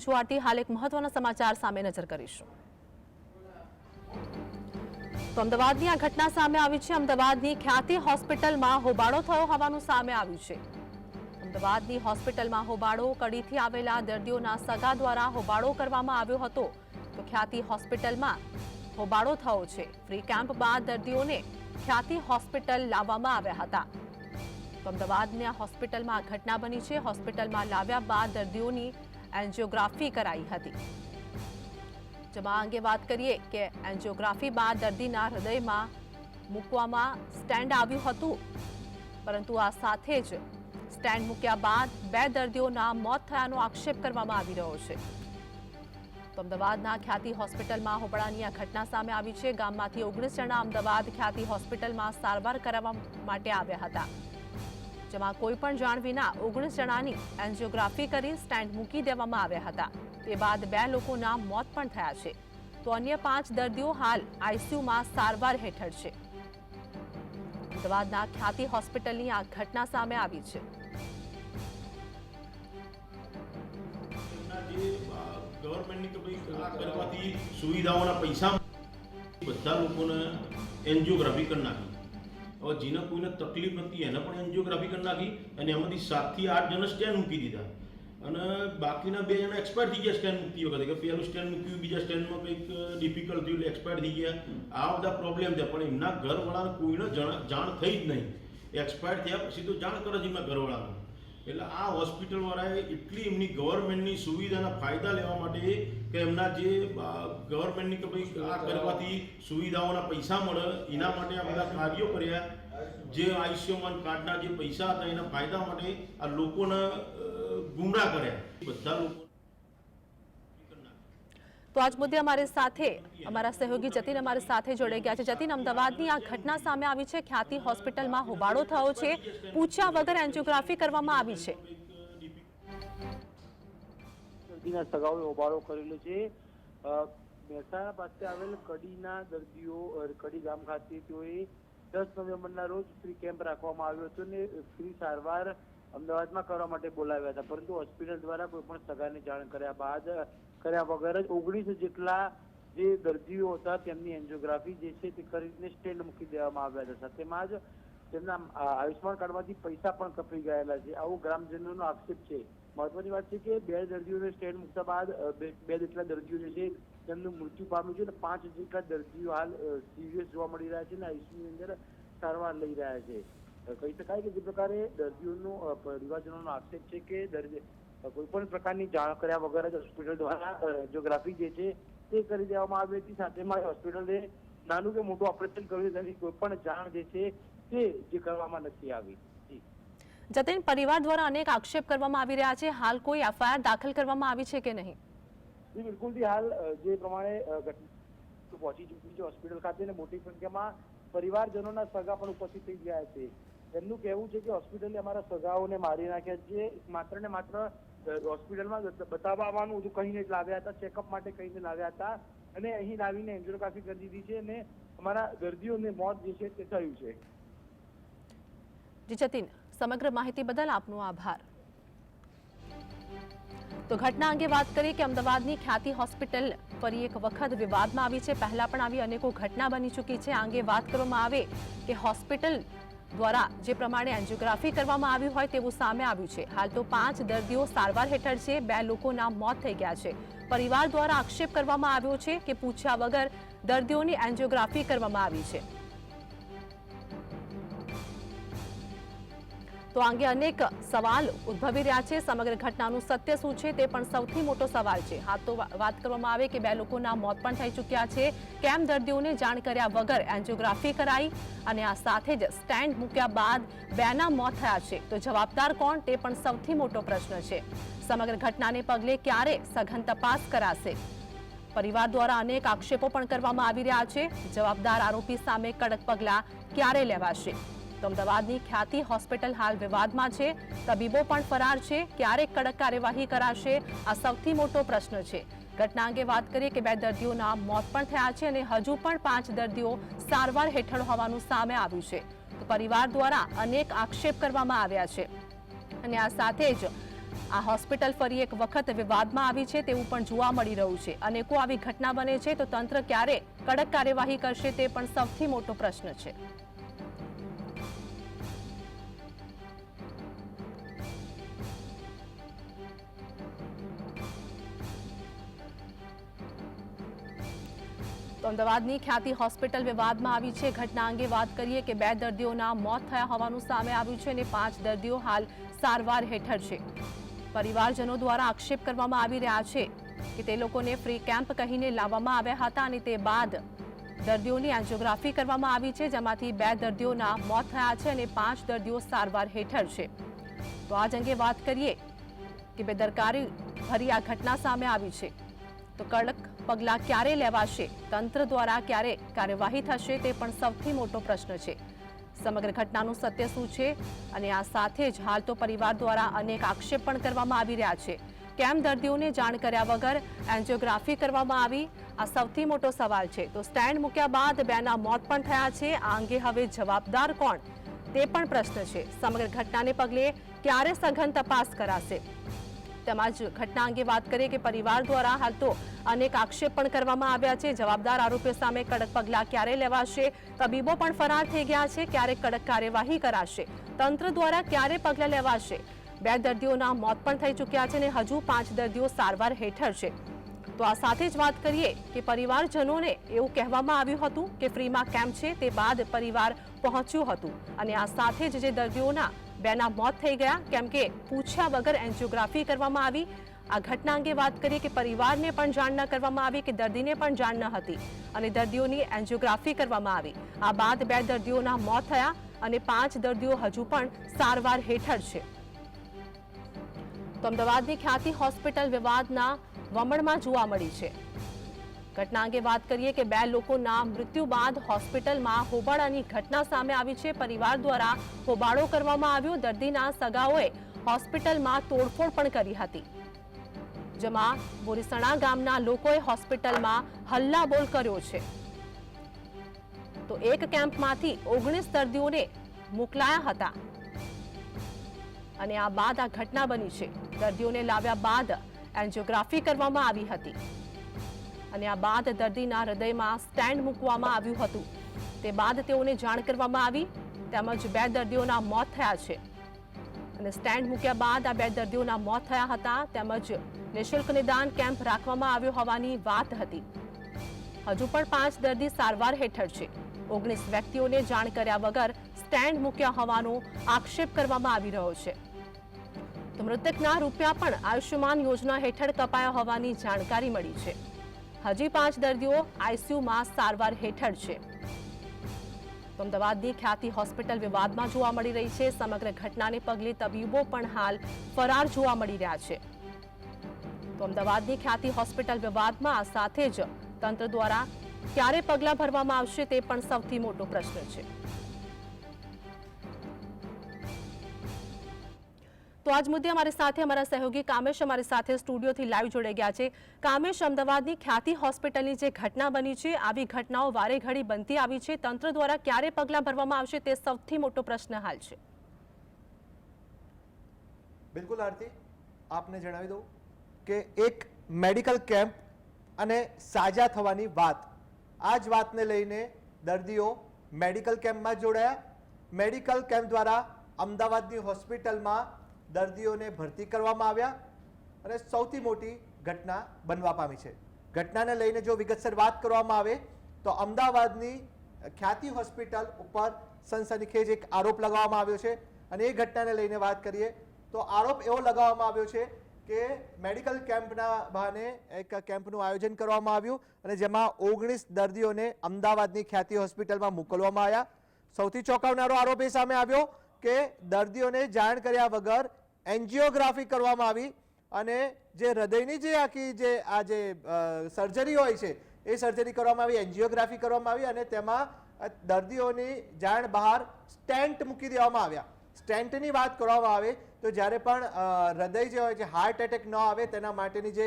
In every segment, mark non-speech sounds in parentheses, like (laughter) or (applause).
આરતી હાલ એક મહત્વના સમાચાર સામે નજર કરીશું. તો અમદાવાદની આ ઘટના સામે આવી છે. અમદાવાદની ખ્યાતિ હોસ્પિટલમાં હોબાળો થયો હોવાનું સામે આવ્યું છે. અમદાવાદની હોસ્પિટલમાં હોબાળો કડીથી આવેલા દર્દીઓના સગા દ્વારા હોબાળો કરવામાં આવ્યો હતો. તો ખ્યાતિ હોસ્પિટલમાં હોબાળો થયો છે. ફ્રી કેમ્પ બાદ દર્દીઓને ખ્યાતિ હોસ્પિટલ લાવવામાં આવ્યા હતા. તો અમદાવાદની આ હોસ્પિટલમાં આ ઘટના બની છે. હોસ્પિટલમાં લાવ્યા બાદ દર્દીઓની એન્જિયોગ્રાફી કરાઈ હતી. જેમાં અંગે વાત કરીએ કે એન્જિયોગ્રાફી બાદ દર્દીના હૃદયમાં મૂકવામાં સ્ટેન્ડ આવ્યું હતું. પરંતુ આ સાથે જ સ્ટેન્ડ મૂક્યા બાદ બે દર્દીઓના મોત થયાનો આક્ષેપ કરવામાં આવી રહ્યો છે. તો અમદાવાદના ખ્યાતિ હોસ્પિટલમાં હોબળાની આ ઘટના સામે આવી છે. ગામમાંથી ઓગણીસ જણા અમદાવાદ ખ્યાતિ હોસ્પિટલમાં સારવાર કરાવવા માટે આવ્યા હતા. જેમાં કોઈ પણ જાણ વિના ઓગણીસ જણાની એન્જિયોગ્રાફી કરી સ્ટેન્ડ મૂકી દેવામાં આવ્યા હતા. તે બાદ બે લોકોના મોત પણ થયા છે. તો અન્ય પાંચ દર્દીઓ હાલ આઈસીયુમાં સારવાર હેઠળ છે. અમદાવાદના ખ્યાતિ હોસ્પિટલની આ ઘટના સામે આવી છે. સુવિધાઓના પૈસા બધા લોકોને એન્જિયોગ્રાફી કરી નાખી. હવે જેને કોઈને તકલીફ નથી, એને પણ એન્જિયોગ્રાફી કરી નાખી અને એમાંથી સાતથી આઠ જણા સ્ટેન્ડ મૂકી દીધા. અને બાકીના બે જણા એક્સપાયર થઈ ગયા સ્ટેન્ડ મૂકતી વખતે, કે પહેલું સ્ટેન્ડ મૂક્યું, બીજા સ્ટેન્ડમાં કંઈક ડિફિકલ્ટ થયું એટલે એક્સપાયર થઈ ગયા. આ બધા પ્રોબ્લેમ છે, પણ એમના ઘરવાળાને કોઈને જણા- થઈ જ નહીં. એક્સપાયર થયા પછી તો જાણ કરે છે એમના ઘરવાળાને. એટલે આ હોસ્પિટલવાળાએ એટલી એમની ગવર્મેન્ટની સુવિધાના ફાયદા લેવા માટે કે એમના જે ગવર્મેન્ટની કે ભાઈ આ કરવાથી સુવિધાઓના પૈસા મળે એના માટે આ બધા કાર્યો કર્યા. જે આયુષ્યમાન કાર્ડના જે પૈસા હતા એના ફાયદા માટે આ લોકોને ગુમરા ગુમરાહ કર્યા. બધા લોકો તો આજ મુદ્દે અમારી સાથે અમારા સહયોગી જતીન અમારી સાથે જોડાઈ ગયા છે. જતીન, અમદાવાદની આ ઘટના સામે આવી છે. ખ્યાતિ હોસ્પિટલમાં હોબાળો થયો છે. પૂછ્યા વગર એન્જિયોગ્રાફી કરવામાં આવી છે. દર્દીના સગાઓએ હોબાળો કરેલો છે. મહેસાણા પાસે આવેલ કડીના દર્દીઓ કડી ગામ ખાતે તેઓએ દસ નવેમ્બરના રોજ ફ્રી કેમ્પ રાખવામાં આવ્યો હતો ને ફ્રી સારવાર અમદાવાદમાં કરવા માટે બોલાવ્યા હતા. પરંતુ હોસ્પિટલ દ્વારા કોઈ પણ સગાને જાણ કર્યા બાદ કર્યા વગર જ ઓગણીસ જેટલા જે દર્દીઓ હતા તેમની એન્જિયોગ્રાફી જે છે તે કરીને સ્ટેન્ડ મૂકી દેવામાં આવ્યા હતા સાથેમાં જ તેમના આયુષ્યમાન કાર્ડમાંથી પૈસા પણ કપાઈ ગયેલા છે. આવો ગ્રામજનોનો આક્ષેપ છે. મહત્વની વાત છે કે બે દર્દીઓને સ્ટેન્ડ મૂકતા બાદ બે જેટલા દર્દીઓ જે છે તેમનું મૃત્યુ પામ્યું છે અને પાંચ જેટલા દર્દીઓ હાલ સિરિયસ જોવા મળી રહ્યા છે અને આઈસીયુની અંદર સારવાર લઈ રહ્યા છે. કહી શકાય કે જે પ્રકારે દર્દીઓનો પરિવારજનોનો આક્ષેપ છે કે દર્દી કોઈ પણ પ્રકારની જાણ કર્યા વગર જ હોસ્પિટલ દ્વારા એન્જિયોગ્રાફી જે છે તે કરી દેવામાં આવી હતી સાથે મારી હોસ્પિટલે નાનું કે મોટું ઓપરેશન કર્યું તેની કોઈ પણ જાણ જે છે તે જે કરવામાં નથી આવી. જી. જતીન પરિવાર દ્વારા અનેક આક્ષેપ કરવામાં આવી રહ્યા છે. હાલ કોઈ એફઆઈઆર દાખલ કરવામાં આવી છે કે નહીં? જી બિલકુલથી હાલ જે પ્રમાણે ઘટના પહોંચી ચૂકી છે હોસ્પિટલ ખાતે ને મોટી સંખ્યામાં પરિવારજનોના સગા પણ ઉપસ્થિત થઈ ગયા છે. એમનું કહેવું છે કે હોસ્પિટલે અમારા સગાઓને મારી નાખ્યા છે. માત્ર ને માત્ર હોસ્પિટલમાં બતાવવા બધું કહીને જ લાવ્યા હતા, ચેકઅપ માટે કહીને લાવ્યા હતા. અને અહીં લાવીને એન્જિયોગ્રાફી કરી દીધી છે અને અમારા દર્દીઓને મોત જે છે તે થયું છે. જી સમગ્ર માહિતી બદલ આપનો આભાર. તો ઘટના અંગે વાત કરીએ કે અમદાવાદની ખ્યાતિ હોસ્પિટલ ફરી એક વખત વિવાદમાં આવી છે. પહેલા પણ આવી અનેકો ઘટના બની ચૂકી છે. આ અંગે વાત કરવામાં આવે કે હોસ્પિટલ દ્વારા જે પ્રમાણે એન્જિયોગ્રાફી કરવામાં આવી હોય તેવું સામે આવ્યું છે. હાલ તો પાંચ દર્દીઓ સારવાર હેઠળ છે. બે લોકોના મોત થઈ ગયા છે. પરિવાર દ્વારા આક્ષેપ કરવામાં આવ્યો છે કે પૂછ્યા વગર દર્દીઓની એન્જિયોગ્રાફી કરવામાં આવી છે. તો આ અંગે અનેક સવાલ ઉદ્ભવી રહ્યા છે. સમગ્ર ઘટનાનું સત્ય શું છે તે પણ સૌથી મોટો સવાલ છે. હા, તો વાત કરવામાં આવે કે બે લોકોના મોત પણ થઈ ચૂક્યા છે. કેમ દર્દીઓને જાણ કર્યા વગર એન્જિયોગ્રાફી કરાઈ અને આ સાથે જ સ્ટેન્ડ મૂક્યા બાદ બેના મોત થયા છે? તો જવાબદાર કોણ તે પણ સૌથી મોટો પ્રશ્ન છે. સમગ્ર ઘટનાને પગલે ક્યારે સઘન તપાસ કરાશે? પરિવાર દ્વારા અનેક આક્ષેપો પણ કરવામાં આવી રહ્યા છે. જવાબદાર આરોપી સામે કડક પગલાં ક્યારે લેવાશે? તો અમદાવાદની ખ્યાતિ હોસ્પિટલ હાલ વિવાદમાં છે. તબીબો પણ ફરાર છે. ક્યારે કડક કાર્યવાહી કરાશે? આ સૌથી મોટો પ્રશ્ન છે. ઘટના અંગે વાત કરીએ કે બે દર્દીઓના મોત પણ થયા છે અને હજુ પણ પાંચ દર્દીઓ સારવાર હેઠળ હોવાનું સામે આવ્યું છે. તો પરિવાર દ્વારા અનેક આક્ષેપ કરવામાં આવ્યા છે. અને આ સાથે જ આ હોસ્પિટલ ફરી એક વખત વિવાદમાં આવી છે તેવું પણ જોવા મળી રહ્યું છે. અનેકો આવી ઘટના બને છે તો તંત્ર ક્યારે કડક કાર્યવાહી કરશે તે પણ સૌથી મોટો પ્રશ્ન છે. તો અમદાવાદની ખ્યાતિ હોસ્પિટલ વિવાદમાં આવી છે. ઘટના અંગે વાત કરીએ કે બે દર્દીઓના મોત થયા હોવાનું સામે આવ્યું છે અને પાંચ દર્દીઓ હાલ સારવાર હેઠળ છે. પરિવારજનો દ્વારા આક્ષેપ કરવામાં આવી રહ્યા છે કે તે લોકોને ફ્રી કેમ્પ કહીને લાવવામાં આવ્યા હતા અને તે બાદ દર્દીઓની એન્જિયોગ્રાફી કરવામાં આવી છે, જેમાંથી બે દર્દીઓના મોત થયા છે અને પાંચ દર્દીઓ સારવાર હેઠળ છે. તો આજ અંગે વાત કરીએ કે બેદરકારી ભરી આ ઘટના સામે આવી છે. તો કડક પગલાં ક્યારે લેવાશે? તંત્ર દ્વારા ક્યારે કાર્યવાહી થશે તે પણ સૌથી મોટો પ્રશ્ન છે. સમગ્ર ઘટનાનું સત્ય શું છે? અને આ સાથે જ હાલ તો પરિવાર દ્વારા અનેક આક્ષેપ પણ કરવામાં આવી રહ્યા છે. કેમ દર્દીઓને જાણ કર્યા વગર એન્જિયોગ્રાફી કરવામાં આવી? આ સૌથી મોટો સવાલ છે. તો સ્ટેન્ડ મૂક્યા બાદ બેના મોત પણ થયા છે. આ અંગે હવે જવાબદાર કોણ? તે પણ પ્રશ્ન છે. સમગ્ર ઘટનાને પગલે ક્યારે સઘન તપાસ કરાશે? તેમજ ઘટના અંગે વાત કરીએ કે પરિવાર દ્વારા હાલ તો અનેક આક્ષેપ પણ કરવામાં આવ્યા છે. જવાબદાર આરોપીઓ સામે કડક પગલાં ક્યારે લેવાશે? તબીબો પણ ફરાર થઈ ગયા છે. ક્યારે કડક કાર્યવાહી કરાશે? તંત્ર દ્વારા ક્યારે પગલાં લેવાશે? બે દર્દીઓના મોત પણ થઈ ચૂક્યા છે અને હજુ પાંચ દર્દીઓ સારવાર હેઠળ છે. તો આ સાથે જ વાત કરીએ કે પરિવારજનોને એવું કહેવામાં આવ્યું હતું કે ફ્રીમાં કેમ્પ છે તે બાદ પરિવાર પહોંચ્યું હતું. અને આ સાથે જ જે દર્દીઓના બેના મોત થઈ ગયા. કેમ કે પૂછ્યા વગર એન્જિયોગ્રાફી કરવામાં આવી. આ ઘટના અંગે વાત કરીએ કે પરિવારને પણ જાણ ન કરવામાં આવી કે દર્દીને પણ જાણ ન હતી અને દર્દીઓની એન્જિયોગ્રાફી કરવામાં આવી. આ બાદ બે દર્દીઓના મોત થયા અને પાંચ દર્દીઓ હજુ પણ સારવાર હેઠળ છે. તો અમદાવાદની ખ્યાતિ હોસ્પિટલ વિવાદના વમણમાં જોવા મળી છે. ઘટના અંગે વાત કરીએ કે બે લોકોના મૃત્યુ બાદ હોસ્પિટલમાં હોબાળાની ઘટના સામે આવી છે. પરિવાર દ્વારા હોબાળો કરવામાં આવ્યો. દર્દીના સગાઓએ હોસ્પિટલમાં તોડફોડ પણ કરી હતી. જેમાં બોરીસણા ગામના લોકોએ હોસ્પિટલમાં હલ્લાબોલ કર્યો છે. તો એક કેમ્પમાંથી ઓગણીસ દર્દીઓને મોકલાયા હતા. અને આ બાદ આ ઘટના બની છે. દર્દીઓને લાવ્યા બાદ એન્જિયોગ્રાફી કરવામાં આવી હતી. અને આ બાદ દર્દીના હૃદયમાં સ્ટેન્ડ મૂકવામાં આવ્યું હતું. તે બાદ તેઓને જાણ કરવામાં આવી, તેમજ બે દર્દીઓના મોત થયા છે. અને સ્ટેન્ડ મૂક્યા બાદ આ બે દર્દીઓના મોત થયા હતા, તેમજ નિઃશુલ્ક નિદાન કેમ્પ રાખવામાં આવ્યો હોવાની વાત હતી. હજુ પણ પાંચ દર્દી સારવાર હેઠળ છે. ઓગણીસ વ્યક્તિઓને જાણ કર્યા વગર સ્ટેન્ડ મૂક્યા હોવાનો આક્ષેપ કરવામાં આવી રહ્યો છે. તો મૃતકના રૂપિયા પણ આયુષ્યમાન યોજના હેઠળ કપાયા હોવાની જાણકારી મળી છે. હજી પાંચ દર્દીઓ આઈસીયુમાં સારવાર હેઠળ છે. અમદાવાદની ખ્યાતિ હોસ્પિટલ વિવાદમાં જોવા મળી રહી છે. સમગ્ર ઘટનાને પગલે તબીબો પણ હાલ ફરાર જોવા મળી રહ્યા છે. તો અમદાવાદની ખ્યાતિ હોસ્પિટલ વિવાદમાં સાથે જ તંત્ર દ્વારા ક્યારે પગલાં ભરવામાં આવશે તે પણ સૌથી મોટો પ્રશ્ન છે. તો આજ મુદ્દે અમારી સાથે અમારા સહયોગી કામેશ અમારી સાથે સ્ટુડિયોથી લાઈવ જોડાઈ ગયા છે. કામેશ, અમદાવાદની ખ્યાતિ હોસ્પિટલની જે ઘટના બની છે, આવી ઘટનાઓ વારે ઘડી બનતી આવી છે. તંત્ર દ્વારા ક્યારે પગલાં ભરવામાં આવશે તે સૌથી મોટો પ્રશ્ન હાલ છે. બિલકુલ આરતી, આપને જણાવી દઉં કે એક મેડિકલ કેમ્પ અને સાજા થવાની વાત. આ જ વાતને લઈને દર્દીઓ મેડિકલ કેમ્પમાં જોડાયા. મેડિકલ કેમ્પ દ્વારા અમદાવાદની હોસ્પિટલમાં દર્દીઓને ભરતી કરવામાં આવ્યા અને સૌથી મોટી ઘટના બનવા પામી છે. ઘટનાને લઈને જો વિગતસર વાત કરવામાં આવે તો અમદાવાદની ખ્યાતિ હોસ્પિટલ ઉપર સનસનીખેજ એક આરોપ લગાવવામાં આવ્યો છે અને એ ઘટનાને લઈને વાત કરીએ તો આરોપ એવો લગાવવામાં આવ્યો છે કે મેડિકલ કેમ્પના બહાને એક કેમ્પનું આયોજન કરવામાં આવ્યું અને જેમાં ઓગણીસ દર્દીઓને અમદાવાદની ખ્યાતિ હોસ્પિટલમાં મોકલવામાં આવ્યા. સૌથી ચોંકાવનારો આરોપ એ સામે આવ્યો કે દર્દીઓને જાણ કર્યા વગર એન્જિયોગ્રાફી કરવામાં આવી અને જે હૃદયની જે આખી જે આ જે સર્જરી હોય છે, એ સર્જરી કરવામાં આવી, એન્જિયોગ્રાફી કરવામાં આવી અને તેમાં દર્દીઓની જાણ બહાર સ્ટેન્ટ મૂકી દેવામાં આવ્યા. સ્ટેન્ટની વાત કરવામાં આવે તો જ્યારે પણ હૃદય જે હોય છે હાર્ટ એટેક ન આવે તેના માટેની જે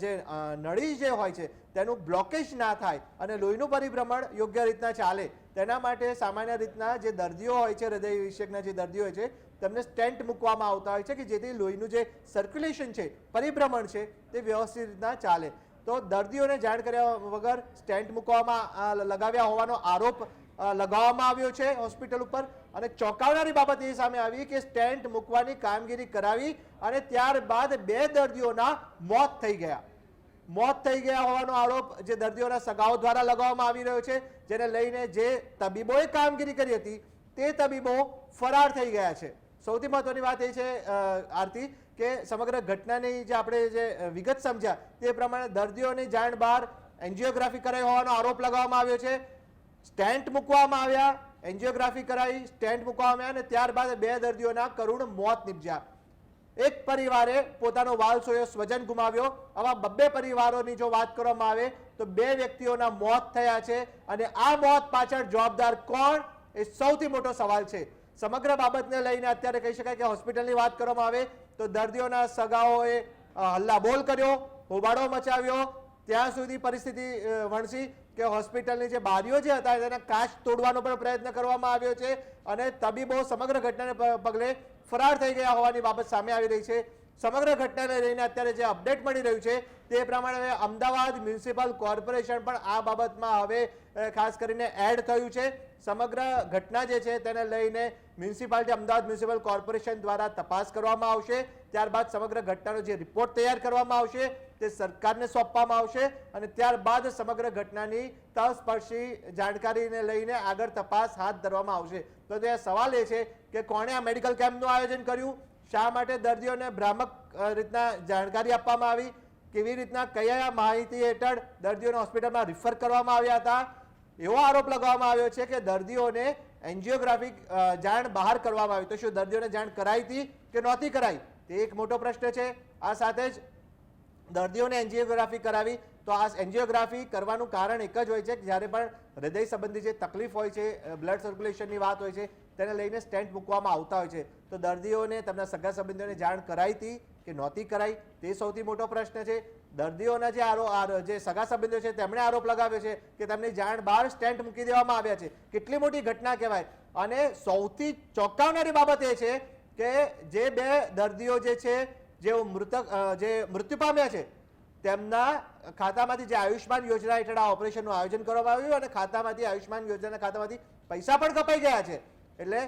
જે નળી જે હોય છે, તેનું બ્લોકેજ ના થાય અને લોહીનું પરિભ્રમણ યોગ્ય રીતના ચાલે. તેના માટે સામાન્ય રીતના જે દર્દીઓ હોય છે, હૃદય વિષયકના જે દર્દીઓ હોય છે, તેમને સ્ટેન્ટ મૂકવામાં આવતા હોય છે કે જેથી લોહીનું જે સર્ક્યુલેશન છે, પરિભ્રમણ છે, તે વ્યવસ્થિત રીતના ચાલે. તો દર્દીઓને જાણ કર્યા વગર સ્ટેન્ટ મૂકવામાં લગાવ્યા હોવાનો આરોપ લગાવવામાં આવ્યો છે હોસ્પિટલ ઉપર. અને ચોંકાવનારી બાબત એ સામે આવી કે સ્ટેન્ટ મૂકવાની કામગીરી કરાવી અને ત્યારબાદ બે દર્દીઓના મોત થઈ ગયા. મોત થઈ ગયા હોવાનો આરોપ જે દર્દીઓના સગાઓ દ્વારા લગાવવામાં આવી રહ્યો છે, જેને લઈને જે તબીબોએ કામગીરી કરી હતી, તે તબીબો ફરાર થઈ ગયા છે. સૌથી મહત્વની વાત એ છે આરતી, કે સમગ્ર ઘટનાની જે આપણે જે વિગત સમજ્યા, તે પ્રમાણે દર્દીઓની જાણ બહાર એન્જિયોગ્રાફી કરાઈ હોવાનો આરોપ લગાવવામાં આવ્યો છે. સ્ટેન્ટ મૂકવામાં આવ્યા, એન્જિયોગ્રાફી કરાવી સ્ટેન્ટ મૂકવામાં આવ્યા અને ત્યારબાદ બે દર્દીઓના કરુણ મોત નિપજ્યા. એક પરિવારે પોતાનો વાલસોયો સ્વજન ગુમાવ્યો. આવા બબ્બે પરિવારોની જો વાત કરવામાં આવે, તો બે વ્યક્તિઓના મોત થયા છે અને આ મોત પાછળ જવાબદાર કોણ? એ સૌથી મોટો સવાલ છે. સમગ્ર બાબતને લઈને અત્યારે કહી શકાય કે હોસ્પિટલની વાત કરવામાં આવે, તો દર્દીઓના સગાઓએ હલ્લાબોલ કર્યો, હોબાળો મચાવ્યો. ત્યાં સુધી પરિસ્થિતિ વણસી. કે હોસ્પિટલની જે બારીઓ જે હતા તેના કાચ તોડવાનો પણ પ્રયત્ન કરવામાં આવ્યો છે અને તબીબો સમગ્ર ઘટનાને પગલે ફરાર થઈ ગયા હોવાની બાબત સામે આવી રહી છે. સમગ્ર ઘટનાને લઈને અત્યારે જે અપડેટ મળી રહ્યું છે, તે પ્રમાણે અમદાવાદ મ્યુનિસિપલ કોર્પોરેશન પણ આ બાબતમાં હવે ખાસ કરીને એડ થયું છે. સમગ્ર ઘટના જે છે, તેને લઈને મ્યુનિસિપાલિટી, અમદાવાદ મ્યુનિસિપલ કોર્પોરેશન દ્વારા તપાસ કરવામાં આવશે. ત્યારબાદ સમગ્ર ઘટનાનો જે રિપોર્ટ તૈયાર કરવામાં આવશે. તે સરકારને સોંપવામાં આવશે અને ત્યારબાદ સમગ્ર ઘટનાની તસ્પર્શી જાણકારીને લઈને આગળ તપાસ હાથ ધરવામાં આવશે. તો તે સવાલ એ છે કે કોણે આ મેડિકલ કેમ્પનું આયોજન કર્યું? શા માટે દર્દીઓને ભ્રામક રીતના જાણકારી આપવામાં આવી? કેવી રીતના, કયા માહિતી હેઠળ દર્દીઓને હોસ્પિટલમાં રિફર કરવામાં આવ્યા હતા? એવો આરોપ લગાવવામાં આવ્યો છે કે દર્દીઓને એન્જિયોગ્રાફિક જાણ બહાર કરવામાં આવી. તો શું દર્દીઓને જાણ કરાઈ હતી કે નહોતી કરાઈ? તે એક મોટો પ્રશ્ન છે. આ સાથે જ દર્દીઓને એન્જિયોગ્રાફી કરાવી, તો આ એન્જિયોગ્રાફી કરવાનું કારણ એક જ હોય છે કે જ્યારે પણ હૃદય સંબંધી જે તકલીફ હોય છે બ્લડ સર્ક્યુલેશનની વાત હોય છે, તેને લઈને સ્ટેન્ટ મૂકવામાં આવતા હોય છે. તો દર્દીઓને, તેમના સગા સંબંધીઓને જાણ કરાઈ હતી કે નહોતી કરાઈ? તે સૌથી મોટો પ્રશ્ન છે. દર્દીઓના જે આરો જે સગા સંબંધીઓ છે, તેમણે આરોપ લગાવ્યો છે કે તેમની જાણ બહાર સ્ટેન્ટ મૂકી દેવામાં આવ્યા છે. કેટલી મોટી ઘટના કહેવાય? અને સૌથી ચોંકાવનારી બાબત એ છે કે જે બે દર્દીઓ જે છે જેઓ મૃતક જે મૃત્યુ પામ્યા છે, તેમના ખાતામાંથી જે આયુષ્માન યોજના હેઠળ આ ઓપરેશનનું આયોજન કરવામાં આવ્યું અને ખાતામાંથી આયુષ્માન યોજનાના ખાતામાંથી પૈસા પણ કપાઈ ગયા છે. એટલે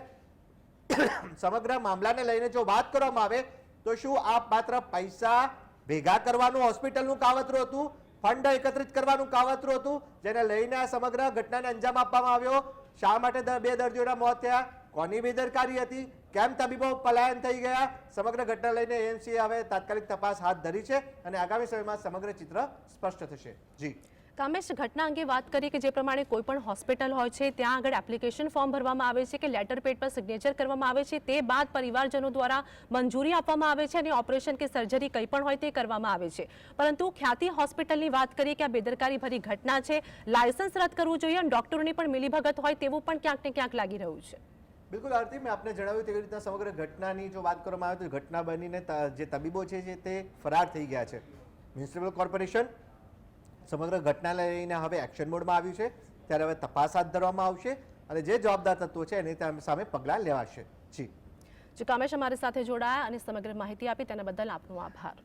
(coughs) સમગ્ર મામલાને લઈને જો વાત કરવામાં આવે, તો શું આ માત્ર પૈસા ભેગા કરવાનું, હોસ્પિટલનું કાવતરું હતું, ફંડ એકત્રિત કરવાનું કાવતરું હતું, જેને લઈને આ સમગ્ર ઘટનાને અંજામ આપવામાં આવ્યો? શા માટે બે દર્દીઓના મોત થયા? કોની બેદરકારી હતી? કેમ તબીબો પલાયન થઈ ગયા? સમગ્ર ઘટના લઈને એએમસીએ હવે તાત્કાલિક તપાસ હાથ ધરી છે અને આગામી સમયમાં સમગ્ર ચિત્ર સ્પષ્ટ થશે. જી. કામેશ, ઘટના અંગે વાત કરીએ કે જે પ્રમાણે કોઈ પણ હોસ્પિટલ હોય છે, ત્યાં આગળ એપ્લિકેશન ફોર્મ ભરવામાં આવે છે કે લેટર પેડ પર સિગ્નેચર કરવામાં આવે છે, તે બાદ પરિવારજનો દ્વારા મંજૂરી આપવામાં આવે છે અને ઓપરેશન કે સર્જરી કંઈ પણ હોય તે કરવામાં આવે છે. પરંતુ ખ્યાતિ હોસ્પિટલની વાત કરીએ કે આ બેદરકારી ભરી ઘટના છે, લાયસન્સ રદ કરવું જોઈએ અને ડોક્ટરોની પણ મિલીભગત હોય તેવું પણ ક્યાંક ને ક્યાંક લાગી રહ્યું છે. બિલકુલ, આરતી, મેં આપને જણાવ્યું તેવી રીતના સમગ્ર ઘટનાની જો વાત કરવામાં આવે તો ઘટના બનીને જે તબીબો છે, જે તે ફરાર થઈ ગયા છે. મ્યુનિસિપલ કોર્પોરેશન સમગ્ર ઘટના લઈને હવે એક્શન મોડમાં આવ્યું છે. ત્યારે હવે તપાસ હાથ ધરવામાં આવશે અને જે જવાબદાર તત્વો છે, એની સામે- પગલાં લેવાશે. જી. જે કામેશ અમારી સાથે જોડાયા અને સમગ્ર માહિતી આપી તેના બદલ આપનો આભાર.